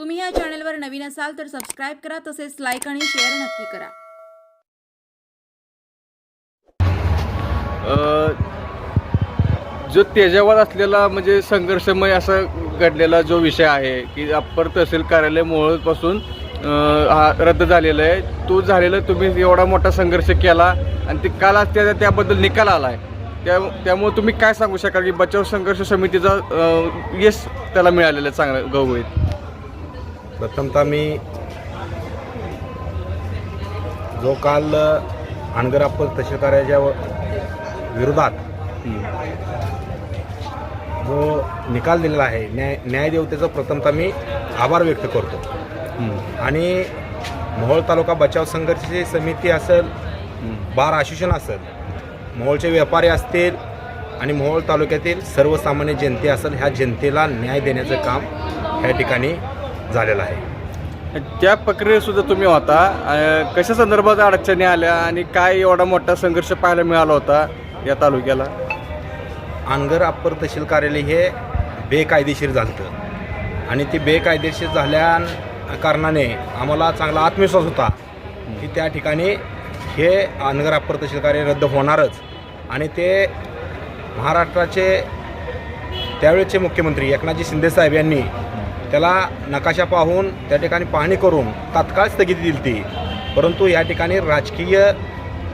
तुम्ही या चॅनलवर नवीन असाल तर सबस्क्राईब करा तसेच लाईक आणि शेअर नक्की करा. जो तेजावर असलेला म्हणजे संघर्षमय असा घडलेला जो विषय आहे की अप्पर तहसील कार्यालय मोहळपासून हा रद्द झालेला आहे. तो झालेला तुम्ही एवढा मोठा संघर्ष केला आणि ते काल आज त्या त्याबद्दल निकाल आला आहे त्या त्यामुळे तुम्ही काय सांगू शकाल की बचाव संघर्ष समितीचा यश त्याला मिळालेलं आहे चांगलं गवळीत प्रथमतः मी जो काल अणगराप्पा तहसील कार्याच्या विरोधात जो निकाल दिलेला आहे न्याय न्यायदेवतेचा प्रथमतः मी आभार व्यक्त करतो. आणि मोहोळ तालुका बचाव संघर्ष समिती असेल बार असोसिएशन असेल मोहोळचे व्यापारी असतील आणि मोहोळ तालुक्यातील सर्वसामान्य जनते असेल ह्या जनतेला न्याय देण्याचं काम ह्या ठिकाणी झालेलं आहे. त्या प्रक्रियेत सुद्धा तुम्ही होता. कशा संदर्भात अडचणी आल्या आणि काय एवढा मोठा संघर्ष पाहायला मिळाला होता या तालुक्याला? अनगर अप्पर तहसील कार्यालय हे बेकायदेशीर झालं आणि ते बेकायदेशीर झाल्या कारणाने आम्हाला चांगला आत्मविश्वास होता की त्या ठिकाणी हे अनगर अप्पर तहसील कार्य रद्द होणारच. आणि ते महाराष्ट्राचे त्यावेळेचे मुख्यमंत्री एकनाथजी शिंदेसाहेब यांनी त्याला नकाशा पाहून त्या ठिकाणी पाहणी करून तात्काळ स्थगिती दिली ती. परंतु या ठिकाणी राजकीय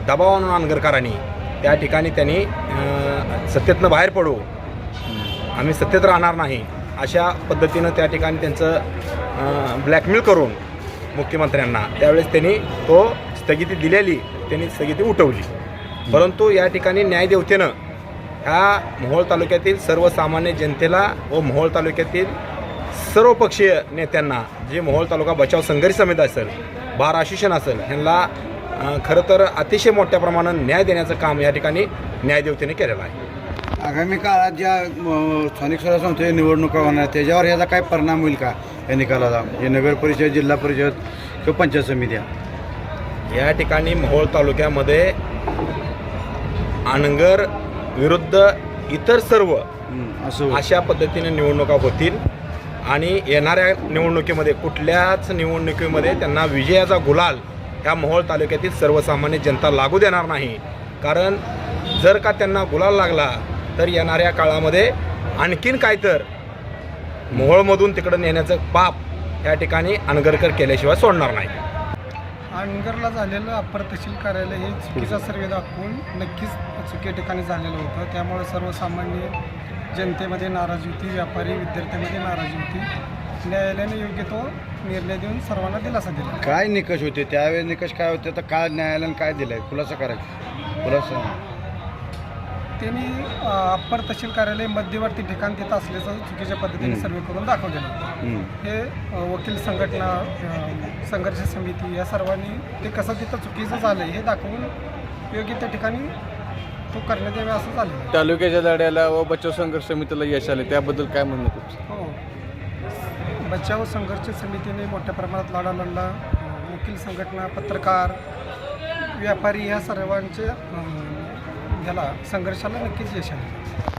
दबावानं अनगरकरांनी त्या ठिकाणी त्यांनी सत्तेतनं बाहेर पडू. आम्ही सत्तेत राहणार नाही. अशा पद्धतीनं त्या ठिकाणी त्यांचं ब्लॅकमेल करून मुख्यमंत्र्यांना त्यावेळेस त्यांनी तो स्थगिती दिलेली त्यांनी स्थगिती उठवली. परंतु या ठिकाणी न्यायदेवतेनं ह्या मोहोळ तालुक्यातील सर्वसामान्य जनतेला व मोहोळ तालुक्यातील सर्व पक्षीय नेत्यांना जे मोहोळ तालुका बचाव संघर्ष समिती असेल बार असोसिएशन असेल ह्यांना खरं तर अतिशय मोठ्या प्रमाणात न्याय देण्याचं काम या ठिकाणी न्यायदेवतेने केलेलं आहे. आगामी काळात ज्या स्थानिक स्वराज्य संस्थेच्या निवडणुका होणार त्याच्यावर याचा काय परिणाम होईल का या निकालाचा हे नगर परिषद जिल्हा परिषद किंवा पंचायत समित्या? या ठिकाणी मोहोळ तालुक्यामध्ये अनगर विरुद्ध इतर सर्व. अशा पद्धतीने निवडणुका होतील. आणि येणाऱ्या निवडणुकीमध्ये कुठल्याच निवडणुकीमध्ये त्यांना विजयाचा गुलाल ह्या मोहोळ तालुक्यातील सर्वसामान्य जनता लागू देणार नाही. कारण जर का त्यांना गुलाल लागला तर येणाऱ्या काळामध्ये आणखीन काय तर मोहोळमधून तिकडं नेण्याचं पाप या ठिकाणी अनगरकर केल्याशिवाय सोडणार नाही. अनगरला झालेलं अप्रतशील तहसील कार्यालय हे चुकीचा सर्वे दाखवून नक्कीच चुकी ठिकाणी झालेलं होतं. त्यामुळे सर्वसामान्य जनतेमध्ये नाराजी होती व्यापारी विद्यार्थ्यांमध्ये नाराजी होती. न्यायालयाने योग्य तो निर्णय देऊन सर्वांना दिलासा दिला. काय निकष होते? त्यावेळेस निकष काय होते? तर काय न्यायालयानं काय दिलंय? खुलासा करायचा. खुलासा. त्यांनी अप्पर तहसील कार्यालय मध्यवर्ती ठिकाण तिथं असल्याचं चुकीच्या पद्धतीने हं. सर्वे करून दाखवलेलं होतं. हं. वकील संघटना संघर्ष समिती या सर्वांनी ते कसं तिथं चुकीचं झालं हे दाखवून योग्य त्या ठिकाणी तो करण्यात यावे असं झालं तालुक्याच्या लढ्याला व बचाव संघर्ष समितीला यश आले त्याबद्दल काय म्हणणं तुमचं? हो. बचाव संघर्ष समितीने मोठ्या प्रमाणात लढा लढला. वकील संघटना पत्रकार व्यापारी या सर्वांचे अं, ह्याला संघर्षाला नक्कीच यश आले.